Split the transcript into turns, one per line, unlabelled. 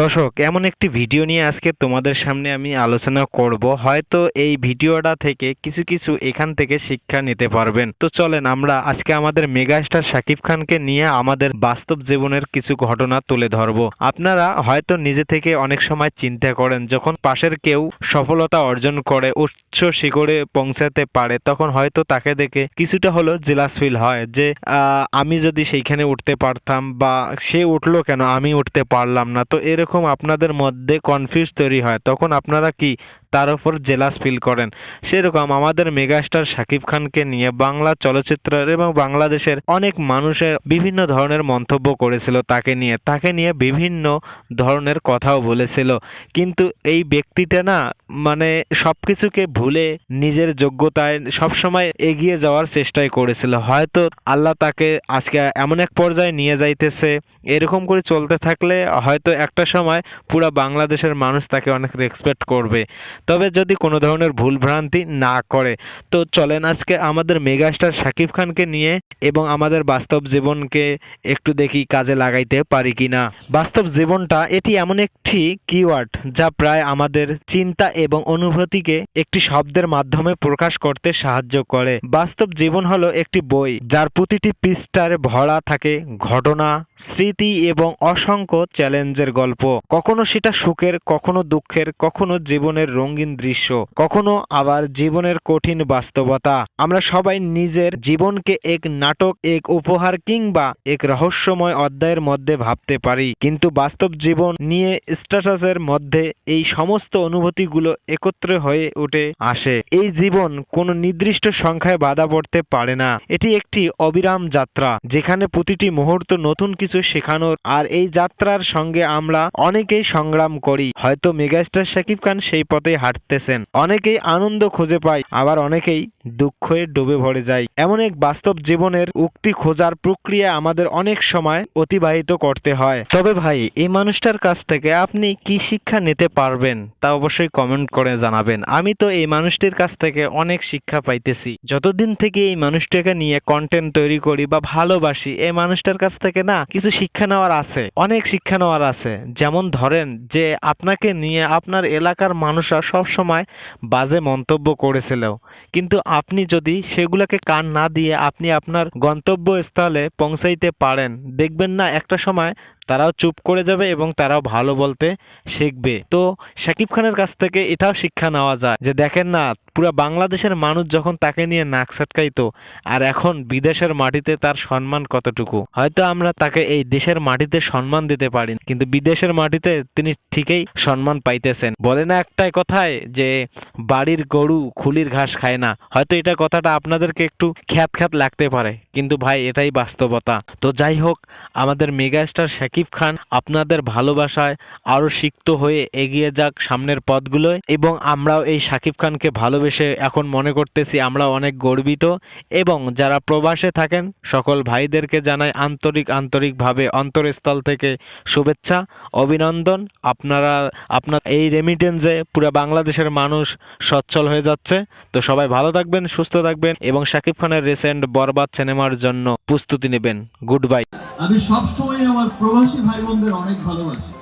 দর্শক, এমন একটি ভিডিও নিয়ে আজকে তোমাদের সামনে আমি আলোচনা করব। হয়তো এই ভিডিওটা থেকে কিছু কিছু এখান থেকে শিক্ষা নিতে পারবেন। তো চলেন আমরা আজকে আমাদের মেগাস্টার শাকিব খানকে নিয়ে আমাদের বাস্তব জীবনের কিছু ঘটনা তুলে ধরব। আপনারা হয়তো নিজে থেকে অনেক সময় চিন্তা করেন, যখন পাশের কেউ সফলতা অর্জন করে, উচ্চ শিখরে পৌঁছাতে পারে, তখন হয়তো তাকে দেখে কিছুটা হলো জেলাস ফিল হয় যে আমি যদি সেইখানে উঠতে পারতাম বা সে উঠল কেন, আমি উঠতে পারলাম না। তো এরকম আপনাদের মধ্যে কনফিউজ তৈরি হয় তখন আপনারা কি তার উপর জেলাস ফিল করেন। সেরকম আমাদের মেগাস্টার শাকিব খানকে নিয়ে বাংলা চলচ্চিত্রের এবং বাংলাদেশের অনেক মানুষের বিভিন্ন ধরনের মন্তব্য করেছিল তাকে নিয়ে। তাকে নিয়ে বিভিন্ন ধরনের কথাও বলেছিল। কিন্তু এই ব্যক্তিটা না মানে সব কিছুকে ভুলে নিজের যোগ্যতায় সবসময় এগিয়ে যাওয়ার চেষ্টাই করেছিল। হয়তো আল্লাহ তাকে আজকে এমন এক পর্যায়ে নিয়ে যাইতেছে, এরকম করে চলতে থাকলে হয়তো একটা সময় পুরা বাংলাদেশের মানুষ তাকে অনেক রেসপেক্ট করবে। তবে যদি কোনো ধরনের ভুলভ্রান্তি না করে, তো চলেন আজকে আমাদের মেগাস্টার শাকিব খানকে নিয়ে এবং আমাদের বাস্তব জীবনকে একটু দেখি কাজে লাগাইতে পারি কিনা। বাস্তব জীবনটা এটি এমন একটি কিওয়ার্ড যা প্রায় আমাদের চিন্তা এবং অনুভূতিকে একটি শব্দের মাধ্যমে প্রকাশ করতে সাহায্য করে। বাস্তব জীবন হলো একটি বই যার প্রতিটি পৃষ্ঠার ভরা থাকে ঘটনা, স্মৃতি এবং অসংখ্য চ্যালেঞ্জের গল্প। কখনো সেটা সুখের, কখনো দুঃখের, কখনো জীবনের রঙিন দৃশ্য, কখনো আবার জীবনের কঠিন বাস্তবতা। আমরা সবাই নিজের জীবনকে এক নাটক, এক উপহার কিংবা এক রহস্যময় অধ্যায়ের মধ্যে ভাবতে পারি। কিন্তু বাস্তব জীবন নিয়ে স্ট্যাটাসের মধ্যে এই সমস্ত অনুভূতিগুলো একত্রে হয়ে উঠে আসে। এই জীবন কোনো নির্দিষ্ট সংখ্যায় বাধা পড়তে পারে না। এটি একটি অবিরাম যাত্রা, যেখানে প্রতিটি মুহূর্ত নতুন কিছু শেখানোর, আর এই যাত্রার সঙ্গে আমরা অনেকেই সংগ্রাম করি। হয়তো মেগাস্টার শাকিব খান সেই পথে হাঁটতেছেন। অনেকেই আনন্দ খুঁজে পায়, আবার অনেকেই দুঃখে ডুবে ভরে যায়। এমন এক বাস্তব জীবনের উক্তি খোঁজার প্রক্রিয়া আমাদের অনেক সময় অতিবাহিত করতে হয়। তবে ভাই, এই মানুষটার কাছ থেকে আপনি কি শিক্ষা নিতে পারবেন তা অবশ্যই কমেন্ট করে জানাবেন। আমি তো এই মানুষটির কাছ থেকে অনেক শিক্ষা পাইতেছি। যতদিন থেকে এই মানুষটাকে নিয়ে কন্টেন্ট তৈরি করি বা ভালোবাসি, এই মানুষটার কাছ থেকে না কিছু শিক্ষা নেওয়ার আছে, অনেক শিক্ষা নেওয়ার আছে। যেমন ধরেন যে আপনাকে নিয়ে আপনার এলাকার মানুষরা সব সময় বাজে মন্তব্য করেছিল কিন্তু আপনি যদি সেগুলোকে কান না দিয়ে আপনি আপনার গন্তব্যস্থলে পৌঁছাইতে পারেন, দেখবেন না একটা সময় তারাও চুপ করে যাবে এবং তারাও ভালো বলতে শিখবে। তো শাকিব খানের কাছ থেকে এটাও শিক্ষা নেওয়া যায় যে, দেখেন না, পুরো বাংলাদেশের মানুষ যখন তাকে নিয়ে নাক সাটকাইতো, আর এখন বিদেশের মাটিতে তার সম্মান কতটুকু? হয়তো আমরা তাকে এই দেশের মাটিতে সম্মান দিতে পারি, কিন্তু বিদেশের মাটিতে তিনি ঠিকই সম্মান পাইতেছেন। বলে না একটাই কথায় যে, বাড়ির গরু খুলির ঘাস খায় না। হয়তো এটা কথাটা আপনাদেরকে একটু খ্যাত খ্যাত লাগতে পারে, কিন্তু ভাই, এটাই বাস্তবতা। তো যাই হোক, আমাদের মেগাস্টার শাকিব খান আপনাদের ভালোবাসায় আরও সিক্ত হয়ে এগিয়ে যাক সামনের পথগুলোয়। এবং আমরাও এই শাকিব খানকে ভালোবেসে এখন মনে করতেছি আমরা অনেক গর্বিত। এবং যারা প্রবাসে থাকেন, সকল ভাইদেরকে জানাই আন্তরিক, আন্তরিকভাবে অন্তরস্থল থেকে শুভেচ্ছা, অভিনন্দন। আপনারা, আপনার এই রেমিটেন্সে পুরো বাংলাদেশের মানুষ সচ্ছল হয়ে যাচ্ছে। তো সবাই ভালো থাকবেন, সুস্থ থাকবেন এবং শাকিব খানের রিসেন্ট বরবাদ সিনেমার জন্য প্রস্তুতি নেবেন। গুড বাই
আমি সবসময় আমার প্রবাসী ভাই বোনদের অনেক ভালোবাসি।